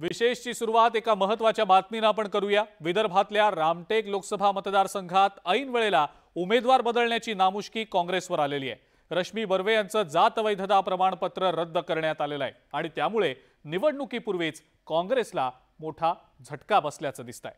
विशेषची सुरुवात एका महत्त्वाच्या बातमीनं आपण करूया. विदर्भातल्या रामटेक लोकसभा मतदारसंघात ऐन वेळेला उमेदवार बदलण्याची नामुष्की काँग्रेसवर आलेली आहे. रश्मी बर्वे यांचं जात वैधता प्रमाणपत्र रद्द करण्यात आलेलं आहे. आणि त्यामुळे निवडणुकीपूर्वीच काँग्रेसला मोठा झटका बसल्याचं दिसतंय.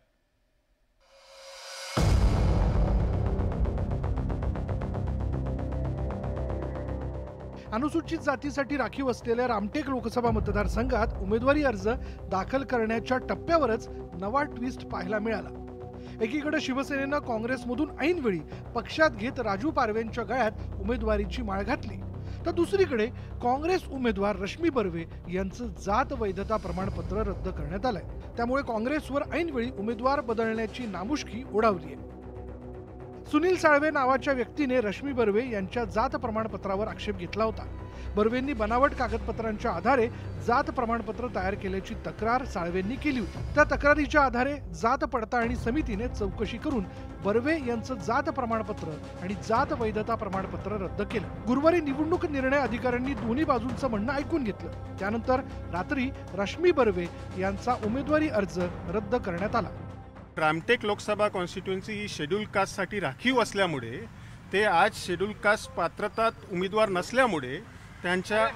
अनुसूचित जातीसाठी राखीव असलेल्या रामटेक लोकसभा मतदारसंघात उमेदवारी अर्ज दाखल करण्याच्या टप्प्यावरच नवा ट्विस्ट पाहायला मिळाला. एकीकडे शिवसेनेनं काँग्रेसमधून ऐनवेळी पक्षात घेत राजू पारवेंच्या गळ्यात उमेदवारीची माळ घातली. तर दुसरीकडे काँग्रेस उमेदवार रश्मी बर्वे यांचं जात वैधता प्रमाणपत्र रद्द करण्यात आलंय. त्यामुळे काँग्रेसवर ऐनवेळी उमेदवार बदलण्याची नामुष्की ओढावली आहे सुनील साळवे नावाच्या व्यक्तीने रश्मी बर्वे यांच्या जात प्रमाणपत्रावर आक्षेप घेतला होता. बर्वेंनी बनावट कागदपत्रांच्या आधारे जात प्रमाणपत्र तयार केल्याची तक्रार साळवेंनी केली होती. त्या तक्रारीच्या आधारे जात पडताळणी समितीने चौकशी करून बर्वे यांचं जात प्रमाणपत्र आणि जात वैधता प्रमाणपत्र रद्द केलं. गुरुवारी निवडणूक निर्णय अधिकाऱ्यांनी दोन्ही बाजूंचं म्हणणं ऐकून घेतलं. त्यानंतर रात्री रश्मी बर्वे यांचा उमेदवारी अर्ज रद्द करण्यात आला. रामटेक लोकसभा कॉन्स्टिट्युएन्सी ही शेड्यूल कास्टसाठी राखीव असल्यामुळे ते आज शेड्यूल कास्ट पात्रतात उमेदवार नसल्यामुळे त्यांच्या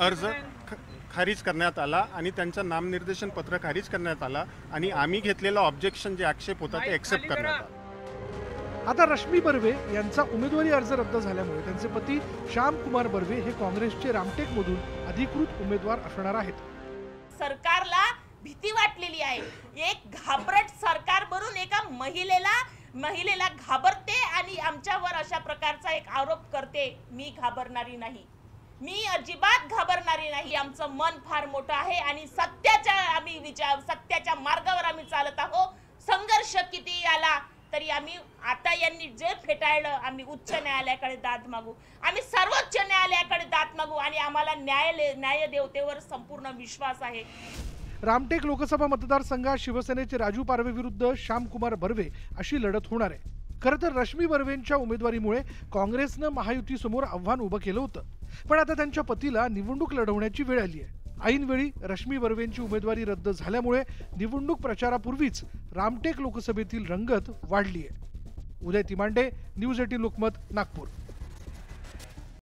अर्ज ख- खारिज करण्यात आला आणि त्यांचं नामनिर्देशन पत्र खारिज करण्यात आला आणि आम्ही घेतलेला ऑब्जेक्शन जे आक्षेप होता ते एक्सेप्ट करण्यात आला. आता रश्मी बर्वे यांचा उमेदवारी अर्ज रद्द झाल्यामुळे त्यांचे पती श्याम कुमार बर्वे हे काँग्रेसचे रामटेकमधून अधिकृत उमेदवार असणार आहेत. सरकारला भीती वाटलेली आहे. एक घाबरट सरकार बनून एका महिलेला महिलेला घाबरते आणि आमच्यावर अशा प्रकारचा एक आरोप करते मी घाबरणारी नाही. मी अजिबात घाबरणारी नाही. आमचं मन फार मोठं आहे आणि सत्याच्या आम्ही विचार सत्याच्या मार्गावर आम्ही चालत आहोत. संघर्ष किती आला तरी आम्ही आता यांनी जे फेटाळलं आम्ही उच्च न्यायालयाकडे दाद मागू. आम्ही सर्वोच्च न्यायालयाकडे दाद मागू आणि आम्हाला न्याय न्यायदेवतेवर संपूर्ण विश्वास आहे. रामटेक लोकसभा मतदारसंघात शिवसेनेचे राजू पारवे विरुद्ध श्यामकुमार बर्वे अशी लढत होणार आहे. खरं तर रश्मी बर्वेंच्या उमेदवारीमुळे काँग्रेसनं महायुतीसमोर आव्हान उभं केलं होतं. पण आता त्यांच्या पतीला निवडणूक लढवण्याची वेळ आली आहे. ऐनवेळी रश्मी बर्वेंची उमेदवारी रद्द झाल्यामुळे निवडणूक प्रचारापूर्वीच रामटेक लोकसभेतील रंगत वाढली आहे. Uday Timande news eighteen Lokmat Nagpur.